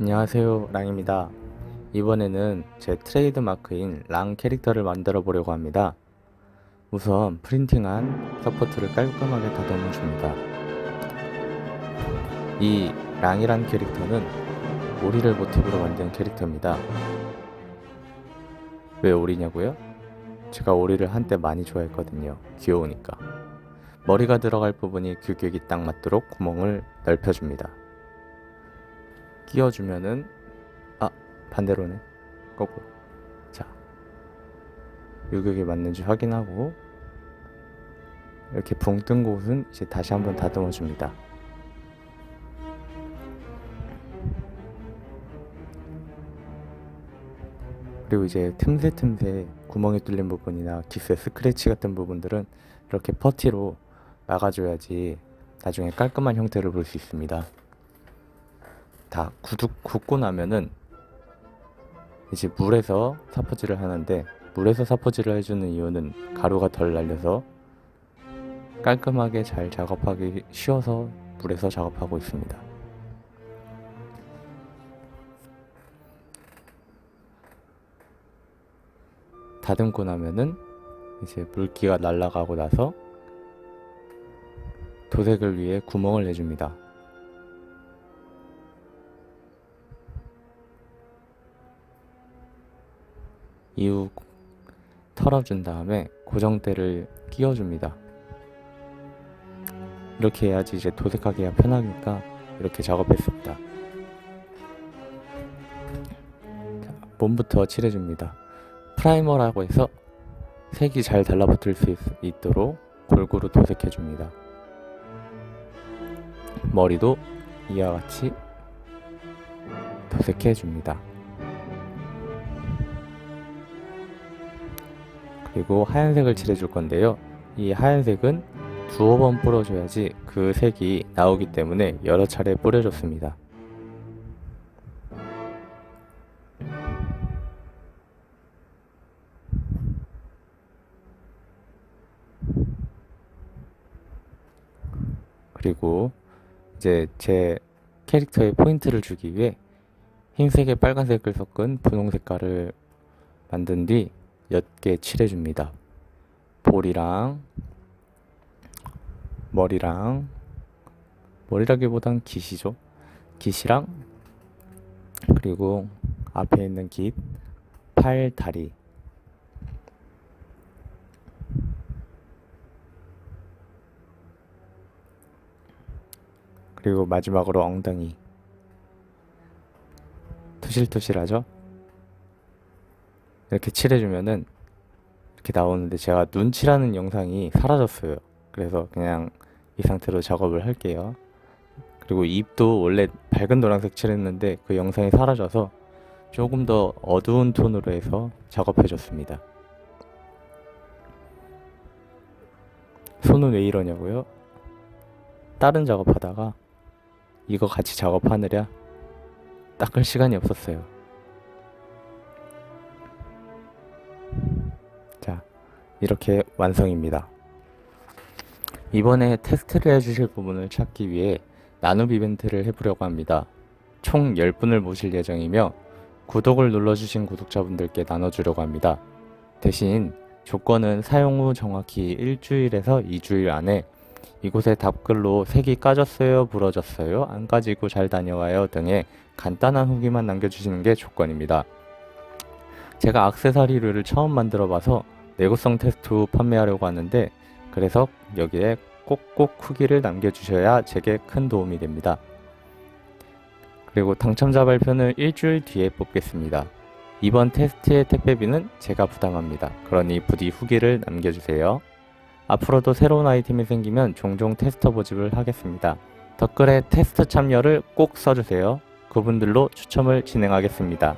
안녕하세요 랑입니다. 이번에는 제 트레이드 마크인 랑 캐릭터를 만들어 보려고 합니다. 우선 프린팅한 서포트를 깔끔하게 다듬어 줍니다. 이 랑이란 캐릭터는 오리를 모티브로 만든 캐릭터입니다. 왜 오리냐고요? 제가 오리를 한때 많이 좋아했거든요 귀여우니까. 머리가 들어갈 부분이 규격이 딱 맞도록 구멍을 넓혀줍니다 끼워주면은 아 반대로네. 거꾸로. 자. 유격이 맞는지 확인하고 이렇게 붕 뜬 곳은 이제 다시 한번 다듬어 줍니다. 그리고 이제 틈새 틈새 구멍이 뚫린 부분이나 기스의 스크래치 같은 부분들은 이렇게 퍼티로 막아줘야지 나중에 깔끔한 형태를 볼 수 있습니다 다 굳, 굳고 나면은 이제 물에서 사포질을 하는데 물에서 사포질을 해주는 이유는 가루가 덜 날려서 깔끔하게 잘 작업하기 쉬워서 물에서 작업하고 있습니다. 다듬고 나면은 이제 물기가 날아가고 나서 도색을 위해 구멍을 내줍니다. 이후 털어준 다음에 고정대를 끼워줍니다. 이렇게 해야지 이제 도색하기가 편하니까 이렇게 작업했습니다. 자, 몸부터 칠해줍니다. 프라이머라고 해서 색이 잘 달라붙을 수 있, 있도록 골고루 도색해줍니다. 머리도 이와 같이 도색해줍니다. 그리고 하얀색을 칠해줄 건데요. 이 하얀색은 두어 번 뿌려줘야지 그 색이 나오기 때문에 여러 차례 뿌려줬습니다. 그리고 이제 제 캐릭터의 포인트를 주기 위해 흰색에 빨간색을 섞은 분홍 색깔을 만든 뒤 옅게 칠해줍니다. 볼이랑 머리랑 머리라기보단 깃이죠. 깃이랑 그리고 앞에 있는 깃, 팔, 다리 그리고 마지막으로 엉덩이 투실투실하죠? 이렇게 칠해주면은 이렇게 나오는데 제가 눈칠하는 영상이 사라졌어요. 그래서 그냥 이 상태로 작업을 할게요. 그리고 입도 원래 밝은 노란색 칠했는데 그 영상이 사라져서 조금 더 어두운 톤으로 해서 작업해줬습니다. 손은 왜 이러냐고요? 다른 작업하다가 이거 같이 작업하느랴 닦을 시간이 없었어요. 이렇게 완성입니다. 이번에 테스트를 해주실 부분을 찾기 위해 나눔 이벤트를 해보려고 합니다. 총 10분을 모실 예정이며 구독을 눌러주신 구독자분들께 나눠주려고 합니다. 대신 조건은 사용 후 정확히 일주일에서 2주일 안에 이곳에 답글로 색이 까졌어요, 부러졌어요, 안 까지고 잘 다녀와요 등의 간단한 후기만 남겨주시는 게 조건입니다. 제가 악세사리를 처음 만들어 봐서 내구성 테스트 후 판매하려고 하는데 그래서 여기에 꼭꼭 후기를 남겨주셔야 제게 큰 도움이 됩니다. 그리고 당첨자 발표는 일주일 뒤에 뽑겠습니다. 이번 테스트의 택배비는 제가 부담합니다. 그러니 부디 후기를 남겨주세요. 앞으로도 새로운 아이템이 생기면 종종 테스터 모집을 하겠습니다. 댓글에 테스트 참여를 꼭 써주세요. 그분들로 추첨을 진행하겠습니다.